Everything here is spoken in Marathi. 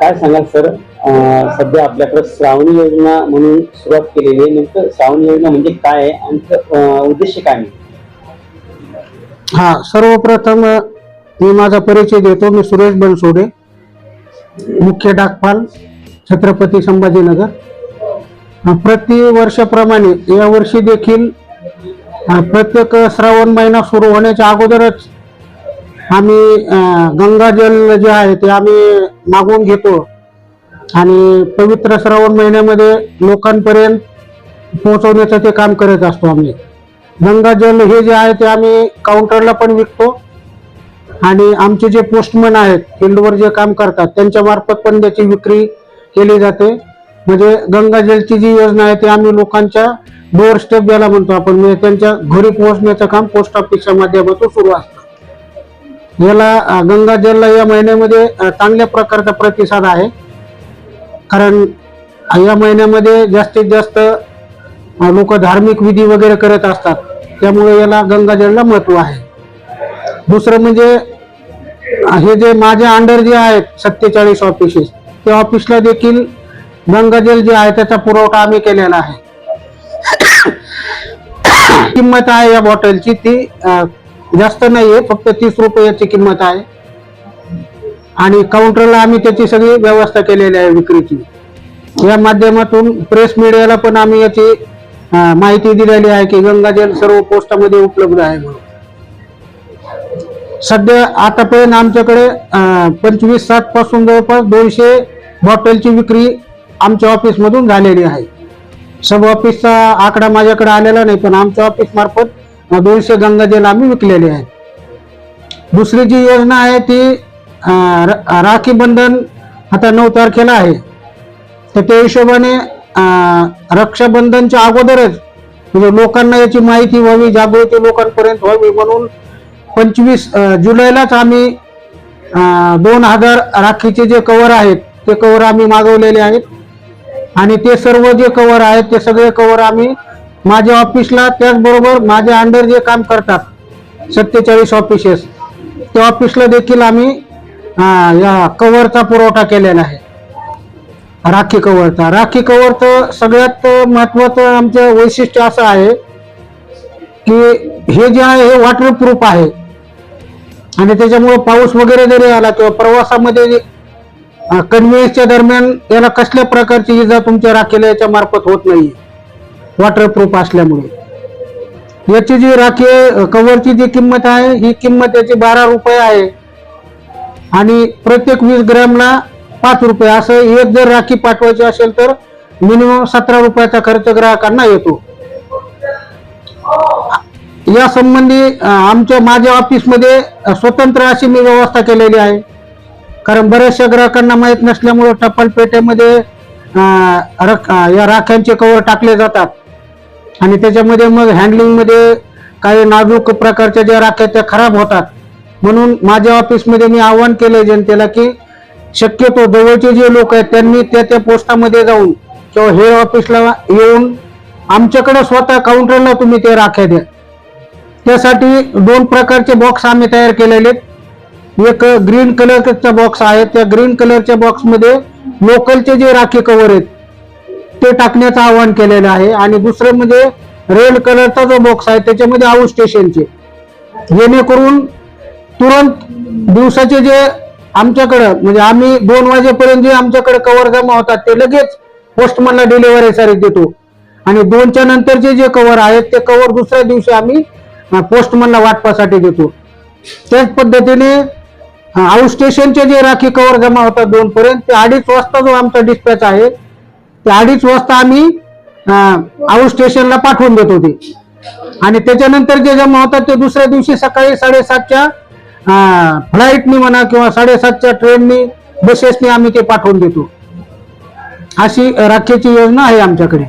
काय सांगाल सर? सध्या आपल्याकडे श्रावणी योजना म्हणून सुरुवात केलेली आहे. नेमकं श्रावणी योजना म्हणजे काय आहे आणि उद्देश काय आहे? हा सर्वप्रथम मी माझा परिचय देतो. मी सुरेश बनसोडे मुख्य डाकपाल. छत्रपती संभाजीनगर. प्रति वर्षाप्रमाणे यावर्षी देखील प्रत्येक श्रावण महिना सुरू होण्याच्या अगोदरच आम्ही गंगाजल जे आहे ते आम्ही मागवून घेतो. आणि पवित्र श्रावण महिन्यामध्ये लोकांपर्यंत पोहोचवण्याचं ते काम करत असतो आम्ही. गंगाजल हे जे आहे ते आम्ही काउंटरला पण विकतो. आणि आमचे जे पोस्टमन आहेत फील्डवर जे काम करतात त्यांच्या मार्फत पण त्याची विक्री केली जाते. म्हणजे गंगाजलची जी योजना आहे ती आम्ही लोकांच्या डोअर स्टेप याला म्हणतो आपण. म्हणजे त्यांच्या घरी पोहोचण्याचं काम पोस्ट ऑफिसच्या माध्यमातून सुरू असतं. याला गंगाजलला या महिन्यामध्ये चांगल्या प्रकारचा प्रतिसाद आहे. कारण या महिन्यामध्ये जास्तीत जास्त लोक धार्मिक विधी वगैरे करत असतात. त्यामुळे याला गंगाजलला महत्त्व आहे. दुसरं म्हणजे हे जे माझ्या अंडर जे आहेत सत्तेचाळीस ऑफिसेस त्या ऑफिसला देखील गंगाजल जे आहे त्याचा पुरवठा आम्ही केलेला आहे. किंमत आहे या बॉटलची ती जास्त जास्त नाहीये फक्त तीस रुपयाची किंमत आहे. आणि काउंटरला आम्ही त्याची सगळी व्यवस्था केलेली आहे विक्रीची. या माध्यमातून प्रेस मीडियाला पण आम्ही याची माहिती दिलेली आहे की गंगाजल सर्व पोस्टामध्ये उपलब्ध आहे म्हणून. सध्या आतापर्यंत आमच्याकडे पंचवीस सात पासून जवळपास दोनशे बॉटलची विक्री आमच्या ऑफिसमधून झालेली आहे. सब ऑफिसचा आकडा माझ्याकडे आलेला नाही पण आमच्या ऑफिस मार्फत दोनशे गंगाजल आम्ही विकलेले आहेत दुसरी जी योजना आहे ती र- राखी बंधन आता नऊ तारखेला आहे. तर त्या हिशोबाने रक्षाबंधनच्या अगोदरच म्हणजे लोकांना याची माहिती व्हावी जागृती लोकांपर्यंत व्हावी म्हणून पंचवीस जुलैलाच आम्ही दोन हजार राखीचे जे कवर आहेत ते कवर आम्ही मागवलेले आहेत. आणि ते सर्व जे कवर आहेत ते सगळे कवर आम्ही माझ्या ऑफिसला त्याचबरोबर माझ्या अंडर जे काम करतात सत्तेचाळीस ऑफिसेस त्या ऑफिसला देखील आम्ही या कवरचा पुरवठा केलेला आहे. राखी कवरचा. राखी कवरचं सगळ्यात महत्वाचं आमचं वैशिष्ट्य असं आहे की हे जे आहे हे वॉटरप्रूफ आहे. आणि त्याच्यामुळे पाऊस वगैरे जरी आला किंवा प्रवासामध्ये कन्व्हेन्सच्या दरम्यान याला कसल्या प्रकारची इजा तुमच्या राखेला याच्या मार्फत होत नाही. वॉटरप्रूफ असल्यामुळे. याची जी राखी कव्हरची जी किंमत आहे ही किंमत याची बारा रुपये आहे. आणि प्रत्येक वीस ग्रॅमला पाच रुपये. असं एक जर राखी पाठवायची असेल तर मिनिमम सतरा रुपयाचा खर्च ग्राहकांना येतो. या संबंधी आमच्या माझ्या ऑफिसमध्ये स्वतंत्र अशी मी व्यवस्था केलेली आहे. कारण बऱ्याचशा ग्राहकांना माहीत नसल्यामुळं टपाल पेट्यामध्ये या राख्यांचे कवर टाकले जातात. आणि त्याच्यामध्ये मग हँडलिंगमध्ये काही नाजूक प्रकारच्या ज्या राख्या त्या खराब होतात. म्हणून माझ्या ऑफिसमध्ये मी आवाहन केलंय जनतेला की शक्यतो जवळचे जे लोक आहेत त्यांनी त्या त्या पोस्टामध्ये जाऊन किंवा हेड ऑफिसला येऊन आमच्याकडे स्वतः काउंटरला तुम्ही ते राख्या द्या. त्यासाठी दोन प्रकारचे बॉक्स आम्ही तयार केलेले आहेत. एक ग्रीन कलरचा बॉक्स आहे त्या ग्रीन कलरच्या बॉक्समध्ये लोकलचे जे राखी कवर आहेत ते टाकण्याचं आवाहन केलेलं आहे. आणि दुसरं म्हणजे रेड कलरचा जो बॉक्स आहे त्याच्यामध्ये आऊट स्टेशनचे जेणेकरून तुरंत दिवसाचे जे आमच्याकडं म्हणजे आम्ही दोन वाजेपर्यंत जे आमच्याकडे कवर जमा होतात ते लगेच पोस्टमनला डिलिव्हरीसाठी देतो. आणि दोनच्या नंतरचे जे कवर आहेत ते कवर दुसऱ्या दिवशी आम्ही पोस्टमनला वाटपासाठी देतो. त्याच पद्धतीने आऊट स्टेशनचे जे राखी कवर जमा होतात दोन पर्यंत ते अडीच वाजता जो आमचा डिस्पॅच आहे ते अडीच वाजता आम्ही आऊट स्टेशनला पाठवून देतो ते आणि त्याच्यानंतर जे जमा होतात ते दुसऱ्या दिवशी सकाळी साडेसातच्या फ्लाईटनी म्हणा किंवा साडेसातच्या ट्रेननी बसेसनी आम्ही ते पाठवून देतो. अशी राखीची योजना आहे आमच्याकडे.